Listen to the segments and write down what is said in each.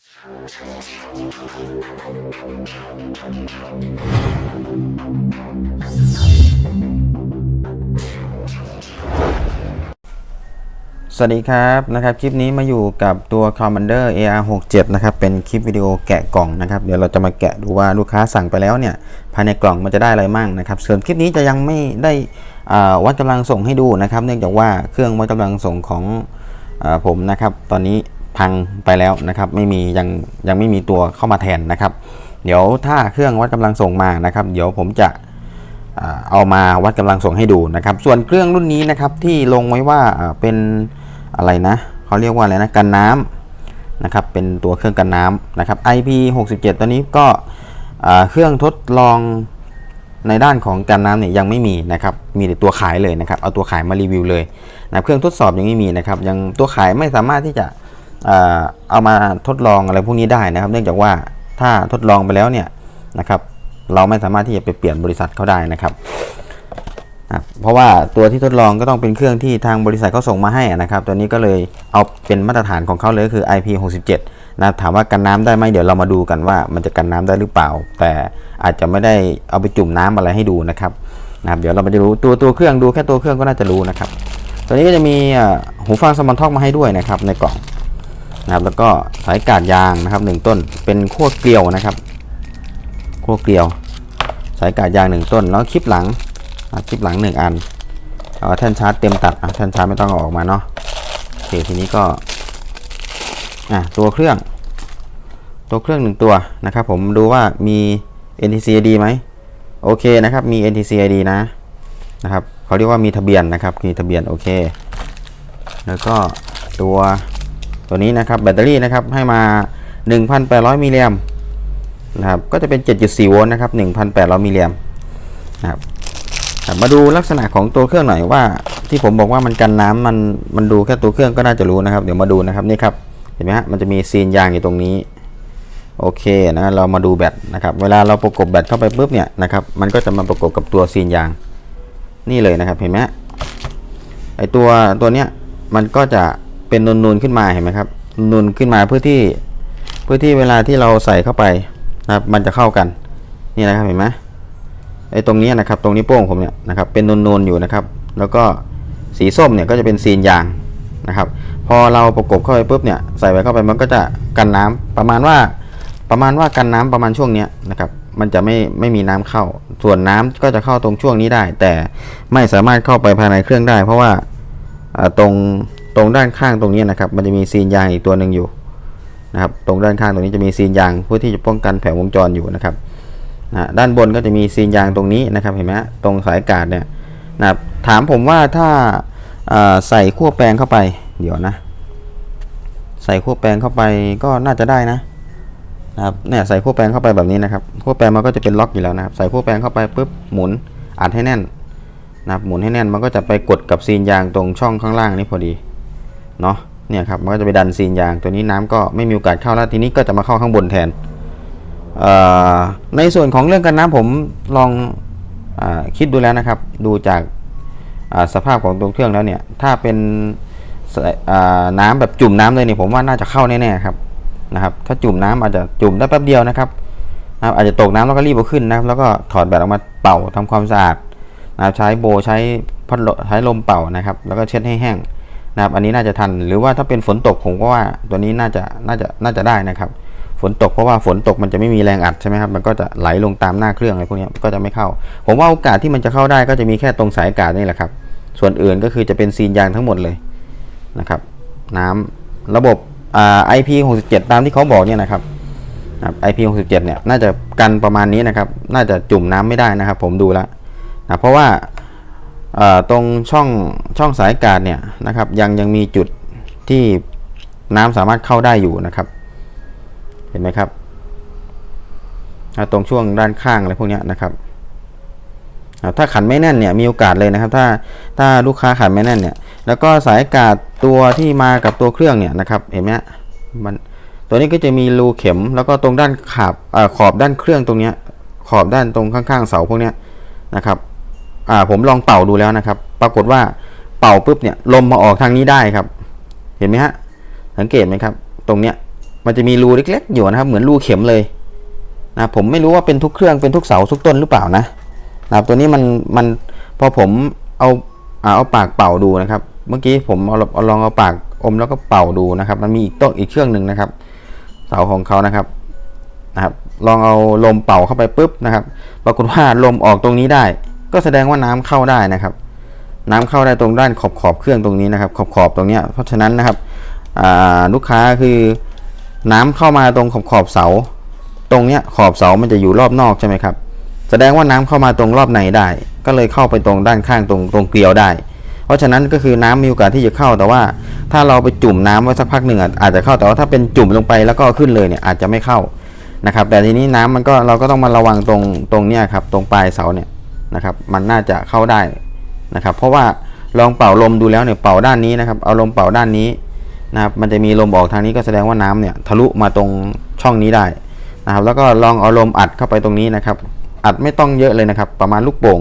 สวัสดีครับนะครับคลิปนี้มาอยู่กับตัว Commander AR67 นะครับเป็นคลิปวิดีโอแกะกล่องนะครับเดี๋ยวเราจะมาแกะดูว่าลูกค้าสั่งไปแล้วเนี่ยภายในกล่องมันจะได้อะไรมั่งนะครับส่วนคลิปนี้จะยังไม่ได้อ่าวัดกำลังส่งให้ดูนะครับ เนื่องจากว่าเครื่องวัดกำลังส่งของอผมนะครับ ตอนนี้ พังไปแล้วนะครับไม่มียังยังไม่มีตัวเข้ามาแทนนะครับ เดี๋ยวถ้าเครื่องวัดกำลังส่งมานะครับ เดี๋ยวผมจะเอามาวัดกำลังส่งให้ดูนะครับ ส่วนเครื่องรุ่นนี้นะครับที่ลงไว้ว่าเป็นอะไรนะเขาเรียกว่าอะไรนะกันน้ำนะครับเป็นตัวเครื่องกันน้ำนะครับ IP 67 ตัวนี้ก็เครื่องทดลองในด้านของกันน้ำเนี่ยยังไม่มีนะครับ มีแต่ตัวขายเลยนะครับ เอาตัวขายมารีวิวเลยนะเครื่องทดสอบยังไม่มีนะครับ ยังตัวขายไม่สามารถที่จะ เอามาทดลองอะไรพวกนี้ได้นะครับ เนื่องจากว่าถ้าทดลองไปแล้วเนี่ยนะครับเราไม่สามารถที่จะไปเปลี่ยนบริษัทเขาได้นะครับอะเพราะว่าตัวที่ทดลองก็ต้องเป็นเครื่องที่ทางบริษัทเขาส่งมาให้นะครับ ตัวนี้ก็เลยเอาเป็นมาตรฐานของเขาเลยก็คือ IP67 นะถามว่ากันน้ำได้ไหมเดี๋ยวเรามาดูกันว่ามันจะกันน้ำได้หรือเปล่า แต่อาจจะไม่ได้เอาไปจุ่มน้ำอะไรให้ดูนะครับนะครับเดี๋ยวเรามาจะรู้ตัวตัวเครื่องดูแค่ตัวเครื่องก็น่าจะรู้นะครับ ตัวนี้ก็จะมีหูฟังสมอนท็อกมาให้ด้วยนะครับในกล่อง นะครับ แล้วก็สายกาดยางนะครับหนึ่งต้น เป็นขั้วเกลียวนะครับขั้วเกลียว สายกาดยางหนึ่งต้น แล้วคลิปหลังคลิปหลังหนึ่งอันเอาแท่นชาร์จเต็มตัดอะแท่นชาร์จไม่ต้องอออกมาเนาะโอเคทีนี้ก็อะตัวเครื่อง ตัวเครื่องหนึ่งตัวนะครับ ผมดูว่ามี NTC ID ไหมโอเคนะครับมี NTC ID นะนะครับเขาเรียกว่ามีทะเบียนนะครับมีทะเบียนโอเค แล้วก็ตัว ตัวนี้นะครับแบตเตอรี่นะครับให้มา 1,800 มิลลิแอมนะครับก็จะเป็น 7.4 โวลต์นะครับ 1,800 มิลลิแอมนะครับมาดูลักษณะของตัวเครื่องหน่อยว่า ที่ผมบอกว่ามันกันน้ำมันมันดูแค่ตัวเครื่องก็น่าจะรู้นะครับ เดี๋ยวมาดูนะครับนี่ครับเห็นไหมฮะมันจะมีซีนยางอยู่ตรงนี้โอเคนะเรามาดูแบตนะครับเวลาเราประกบแบตเข้าไปปุ๊บเนี่ยนะครับมันก็จะมาประกบกับตัวซีนยางนี่เลยนะครับเห็นไหมฮะไอตัวตัวเนี้ยมันก็จะ เป็นนูนๆขึ้นมาเห็นไหมครับนูนขึ้นมาเพื่อที่เพื่อที่เวลาที่เราใส่เข้าไปนะครับ มันจะเข้ากันนี่นะครับเห็นไหมไอ้ตรงนี้นะครับ ตรงนี้โป้งผมเนี่ยนะครับ เป็นนูนๆอยู่นะครับ แล้วก็สีส้มเนี่ยก็จะเป็นซีนยางนะครับ พอเราประกบเข้าไปปุ๊บเนี่ยใส่ไปเข้าไปมันก็จะกันน้ำประมาณว่าประมาณว่ากันน้ำประมาณช่วงเนี้ยนะครับมันจะไม่ไม่มีน้ำเข้า ส่วนน้ำก็จะเข้าตรงช่วงนี้ได้ แต่ไม่สามารถเข้าไปภายในเครื่องได้ เพราะว่าตรง ตรงด้านข้างตรงนี้นะครับมันจะมีซีนยางอีกตัวหนึ่งอยู่นะครับตรงด้านข้างตรงนี้จะมีซีนยางเพื่อที่จะป้องกันแผงวงจรอยู่นะครับนะด้านบนก็จะมีซีนยางตรงนี้นะครับเห็นไหมตรงสายกาดเนี่ยนะครับถามผมว่าถ้าใส่ขั้วแปลงเข้าไป เดี๋ยวนะ ใส่ขั้วแปลงเข้าไปก็น่าจะได้นะนะครับเนี่ยใส่ขั้วแปลงเข้าไปแบบนี้นะครับขั้วแปลงมันก็จะเป็นล็อกอยู่แล้วนะครับใส่ขั้วแปลงเข้าไปปุ๊บหมุนอัดให้แน่นนะครับหมุนให้แน่นมันก็จะไปกดกับซีนยางตรงช่องข้างล่างนี้พอดี เนาะเนี่ยครับมันก็จะไปดันซีนยางตัวนี้น้ำก็ไม่มีโอกาสเข้าแล้วทีนี้ก็จะมาเข้าข้างบนแทน ในส่วนของเรื่องกันน้ำผมลองอคิดดูแล้วนะครับ ดูจากสภาพของตัวเครื่องแล้วเนี่ยถ้าเป็นสอ่าน้ำแบบจุ่มน้ำเลยเนี่ยผมว่าน่าจะเข้าแน่ๆครับนะครับ ถ้าจุ่มน้ำอาจจะจุ่มได้แป๊บเดียวนะครับอาจจะตกน้ำแล้วก็รีบเอาขึ้นนะครับแล้วก็ถอดแบตออกมาเป่าทำความสะอาดนะใช้โบใช้พัดลมใช้ลมเป่านะครับ แล้วก็เช็ดให้แห้ง นะครับ อันนี้น่าจะทัน หรือว่าถ้าเป็นฝนตกผมก็ว่าตัวนี้น่าจะน่าจะน่าจะได้นะครับ ฝนตกเพราะว่าฝนตกมันจะไม่มีแรงอัดใช่ไหมครับ มันก็จะไหลลงตามหน้าเครื่องอะไรพวกนี้ก็จะไม่เข้า ผมว่าโอกาสที่มันจะเข้าได้ก็จะมีแค่ตรงสายอากาศนี่แหละครับ ส่วนอื่นก็คือจะเป็นซีนยางทั้งหมดเลยนะครับ น้ำระบบอ่า IP67 ตามที่เขาบอกเนี่ยนะครับนะครับ IP67 เนี่ยน่าจะกันประมาณนี้นะครับ น่าจะจุ่มน้ำไม่ได้นะครับ ผมดูแล้วนะเพราะว่า ตรงช่องช่องสายอากาศเนี่ยนะครับ ยังยังมีจุดที่น้ำสามารถเข้าได้อยู่นะครับ เห็นไหมครับตรงช่วงด้านข้างอะไรพวกนี้นะครับถ้าขันไม่แน่นเนี่ยมีโอกาสเลยนะครับ ถ้าถ้าลูกค้าขันไม่แน่นเนี่ย แล้วก็สายอากาศตัวที่มากับตัวเครื่องเนี่ยนะครับ เห็นไหมมันตัวนี้ก็จะมีรูเข็ม แล้วก็ตรงด้านขาบอขอบด้านเครื่องตรงเนี้ยขอบด้านตรงข้างๆเสาพวกเนี้ยนะครับ อ่าผมลองเป่าดูแล้วนะครับ ปรากฏว่าเป่าปุ๊บเนี่ยลมมาออกทางนี้ได้ครับ เห็นไหมฮะสังเกตไหมครับ ตรงเนี้ยมันจะมีรูเล็ก ๆ อยู่นะครับ เหมือนรูเข็มเลยนะผมไม่รู้ว่าเป็นทุกเครื่องเป็นทุกเสาทุกต้นหรือเปล่านะนะตัวนี้มันมันพอผมเอาอ่าเอาปากเป่าดูนะครับ เมื่อกี้ผมเอาเอาลองเอาปากอมแล้วก็เป่าดูนะครับ มันมีอีกต้นอีกเครื่องหนึ่งนะครับ เสาของเขานะครับนะครับ ลองเอาลมเป่าเข้าไปปุ๊บนะครับ ปรากฏว่าลมออกตรงนี้ได้ ก็แสดงว่าน้ำเข้าได้นะครับ น้ำเข้าได้ตรงด้านขอบขอบเครื่องตรงนี้นะครับ ขอบขอบตรงเนี้ยเพราะฉะนั้นนะครับลูกค้าคือน้ำเข้ามาตรงขอบขอบเสา ตรงเนี้ยขอบเสามันจะอยู่รอบนอกใช่ไหมครับ แสดงว่าน้ำเข้ามาตรงรอบในได้ ก็เลยเข้าไปตรงด้านข้างตรงตรงเกลียวได้ เพราะฉะนั้นก็คือน้ำมีโอกาสที่จะเข้าแต่ว่า ถ้าเราไปจุ่มน้ำไว้สักพักหนึ่งอาจจะเข้าแต่ว่าถ้าเป็นจุ่มลงไปแล้วก็ขึ้นเลยเนี่ยอาจจะไม่เข้านะครับ แต่ทีนี้น้ำมันก็เราก็ต้องมาระวังตรงตรงเนี้ยครับตรงปลายเสาเนี่ย นะครับ มันน่าจะเข้าได้นะครับ เพราะว่าลองเป่าลมดูแล้วเนี่ยเป่าด้านนี้นะครับ เอาลมเป่าด้านนี้นะครับ มันจะมีลมออกทางนี้ก็แสดงว่าน้ำเนี่ยทะลุมาตรงช่องนี้ได้นะครับ แล้วก็ลองเอาลมอัดเข้าไปตรงนี้นะครับ อัดไม่ต้องเยอะเลยนะครับ ประมาณลูกโป่ง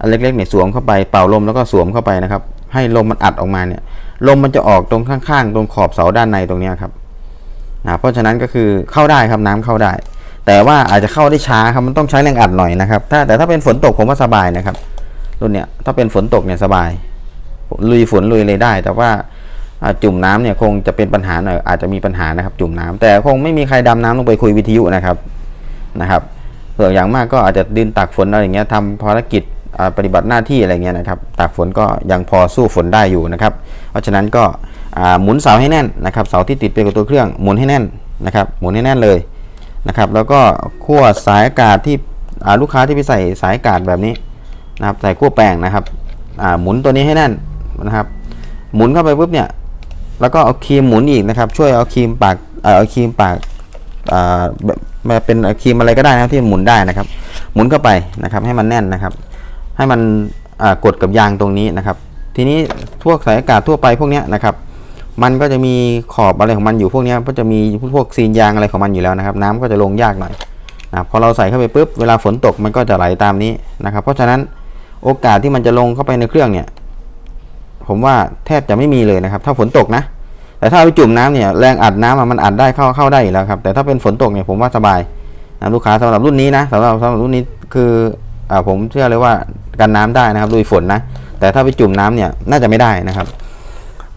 อันเล็กๆเนี่ยสวมเข้าไปเป่าลมแล้วก็สวมเข้าไปนะครับ ให้ลมมันอัดออกมาเนี่ย ลมมันจะออกตรงข้างๆ ตรงขอบเสาด้านในตรงนี้ครับนะเพราะฉะนั้นก็คือเข้าได้ครับน้ำเข้าได้ แต่ว่าอาจจะเข้าได้ช้าครับมันต้องใช้แรงอัดหน่อยนะครับ ถ้าแต่ถ้าเป็นฝนตกผมว่าสบายนะครับรุ่นเนี้ยถ้าเป็นฝนตกเนี่ยสบายลุยฝนลุยเลยได้ แต่ว่าจุ่มน้ำเนี่ยคงจะเป็นปัญหาหน่อยอาจจะมีปัญหานะครับจุ่มน้ำแต่คงไม่มีใครดำน้ำลงไปคุยวิทยุนะครับนะครับเผื่ออย่างมากก็อาจจะดินตักฝนอะไรอย่างเงี้ยทำภารกิจปฏิบัติหน้าที่อะไรเงี้ยนะครับตากฝนก็ยังพอสู้ฝนได้อยู่นะครับ เพราะฉะนั้นก็หมุนเสาให้แน่นนะครับเสาที่ติดไปกับตัวเครื่องหมุนให้แน่นนะครับหมุนให้แน่นเลย นะครับ แล้วก็ขั้วสายอากาศที่ลูกค้าที่ไปใส่สายอากาศแบบนี้นะครับใส่ขั้วแป้งนะครับหมุนตัวนี้ให้แน่นนะครับ หมุนเข้าไปปุ๊บเนี่ยแล้วก็เอาครีมหมุนอีกนะครับ ช่วยเอาครีมปากเอาครีมปากแบบมาเป็นครีมอะไรก็ได้นะที่หมุนได้นะครับ หมุนเข้าไปนะครับ ให้มันแน่นนะครับ ให้มันกดกับยางตรงนี้นะครับ ทีนี้ทั่วสายอากาศทั่วไปพวกเนี้ยนะครับ มันก็จะมีขอบอะไรของมันอยู่พวกนี้ก็จะมีพวกซีนยางอะไรของมันอยู่แล้วนะครับ น้ำก็จะลงยากหน่อยนะพอเราใส่เข้าไปปุ๊บเวลาฝนตกมันก็จะไหลตามนี้นะครับ เพราะฉะนั้นโอกาสที่มันจะลงเข้าไปในเครื่องเนี่ย ผมว่าแทบจะไม่มีเลยนะครับ ถ้าฝนตกนะ แต่ถ้าไปจุ่มน้ำเนี่ยแรงอัดน้ำอะมันอัดได้เข้าเข้าได้อยู่แล้วครับแต่ถ้าเป็นฝนตกเนี่ยผมว่าสบายนะลูกค้าสำหรับรุ่นนี้นะสำหรับสำหรับรุ่นนี้คืออ่าผมเชื่อเลยว่ากันน้ำได้นะครับลุยฝนนะแต่ถ้าไปจุ่มน้ำเนี่ยน่าจะไม่ได้นะครับ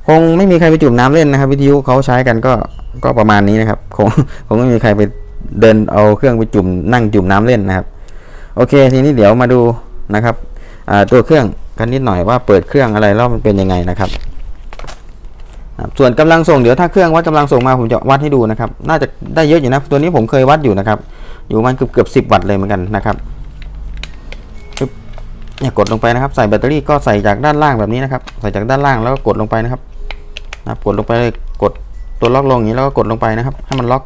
คงไม่มีใครไปจุ่มน้ำเล่นนะครับ วิทยุเขาใช้กันก็ก็ประมาณนี้นะครับคงคงไม่มีใครไปเดินเอาเครื่องไปจุ่มนั่งจุ่มน้ำเล่นนะครับ โอเค ทีนี้เดี๋ยวมาดูนะครับตัวเครื่องกันนิดหน่อยว่าเปิดเครื่องอะไรแล้วมันเป็นยังไงนะครับ ส่วนกำลังส่งเดี๋ยวถ้าเครื่องวัดกำลังส่งมาผมจะวัดให้ดูนะครับ น่าจะได้เยอะอยู่นะตัวนี้ผมเคยวัดอยู่นะครับ อยู่มันเกือบเกือบสิบวัตต์เลยเหมือนกันนะครับปึ๊บเนี่ยกดลงไปนะครับ ใส่แบตเตอรี่ก็ใส่จากด้านล่างแบบนี้นะครับ ใส่จากด้านล่างแล้วก็กดลงไปนะครับ นะครับกดลงไปเลยกดตัวล็อกลงอย่างนี้แล้วก็กดลงไปนะครับ ให้มันล็อก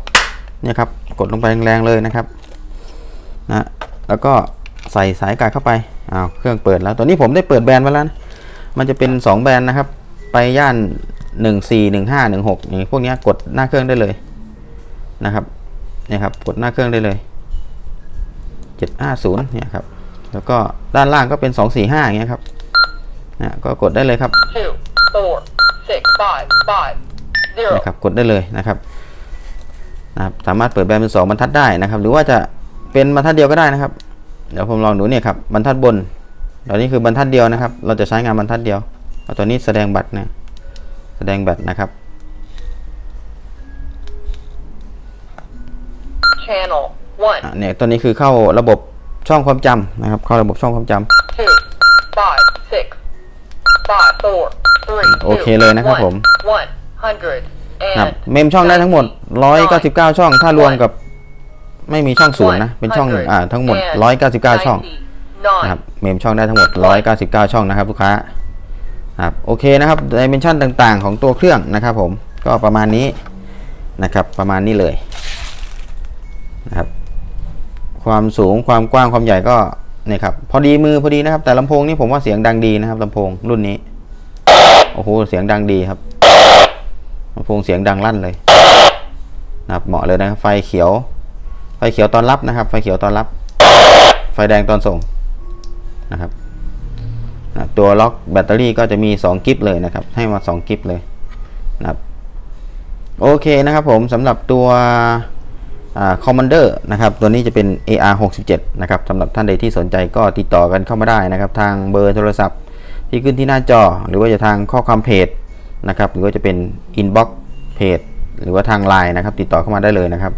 เนี่ยครับกดลงไปแรงๆเลยนะครับนะแล้วก็ใส่สายกาศเข้าไปอ้าวเครื่องเปิดแล้วตัวนี้ผมได้เปิดแบรนด์ไว้แล้วนะมันจะเป็น 2 แบรนด์นะครับ ไปย่านหนึ่งสี่หนึ่งห้าหนึ่งหกอย่างพวกนี้กดหน้าเครื่องได้เลยนะครับเนี่ยครับกดหน้าเครื่องได้เลยเจ็ดห้าศูนย์เนี่ยครับแล้วก็ด้านล่างก็เป็นสองสี่ห้าอย่างเงี้ยครับนะก็กดได้เลยครับ two, four, six, five, five, zero. นะครับกดได้เลยนะครับนะครับ สามารถเปิดแบรนด์เป็นสองบรรทัดได้นะครับ หรือว่าจะเป็นบรรทัดเดียวก็ได้นะครับ เดี๋ยวผมลองดูเนี่ยครับบรรทัดบนตอนนี้คือบรรทัดเดียวนะครับ เราจะใช้งานบรรทัดเดียวเอาตัวนี้แสดงบัตรนะแสดงบัตรนะครับ Channel one, อะเนี่ยตัวนี้คือเข้าระบบช่องความจำนะครับ เข้าระบบช่องความจำ two, five, six, five, four, three, โอเคเลยนะครับผม one hundred ครับเมมช่องได้ทั้งหมด 199 ช่อง ถ้ารวมกับไม่มีช่องศูนย์นะ เป็นช่องอ่าทั้งหมด 199 ช่องนะครับเมมช่องได้ทั้งหมด 199 ช่องนะครับลูกค้าครับโอเคนะครับดิเมนชันต่างๆ ของตัวเครื่องนะครับผมก็ประมาณนี้นะครับประมาณนี้เลยนะครับความสูงความกว้างความใหญ่ก็ นี่ยครับพอดีมือพอดีนะครับ แต่ลำโพงนี่ผมว่าเสียงดังดีนะครับลำโพงรุ่นนี้โอ้โหเสียงดังดีครับลำโพงเสียงดังลั่นเลยนะครับเหมาะเลยนะครับไฟเขียว ไฟเขียวตอนรับนะครับ ไฟเขียวตอนรับ ไฟแดงตอนส่งนะครับนะตัวล็อกแบตเตอรี่ก็จะมี 2 กิฟเลยนะครับ ให้มา 2 กิฟเลยนะครับโอเคนะครับผมสำหรับตัว คอมมานเดอร์นะครับตัวนี้จะเป็น AR 67นะครับสำหรับท่านใดที่สนใจก็ติดต่อกันเข้ามาได้นะครับทางเบอร์โทรศัพท์ที่ขึ้นที่หน้าจอ หรือว่าจะทางข้อความเพจนะครับหรือว่าจะเป็น Inbox เพจหรือว่าทาง Line นะครับติดต่อเข้ามาได้เลยนะครับ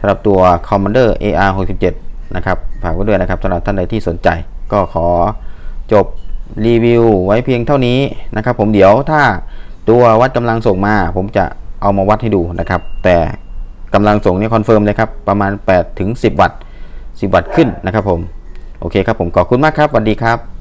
สำหรับตัว Commander AR 67นะครับฝากไว้ด้วยนะครับสำหรับท่านใดที่สนใจ ก็ขอจบรีวิวไว้เพียงเท่านี้นะครับผมเดี๋ยวถ้าตัววัดกำลังส่งมา ผมจะเอามาวัดให้ดูนะครับ แต่ กำลังส่งนี่คอนเฟิร์มเลยครับประมาณ8ถึง10 วัตต์10 วัตต์ขึ้นนะครับผมโอเคครับผมขอบคุณมากครับสวัสดีครับ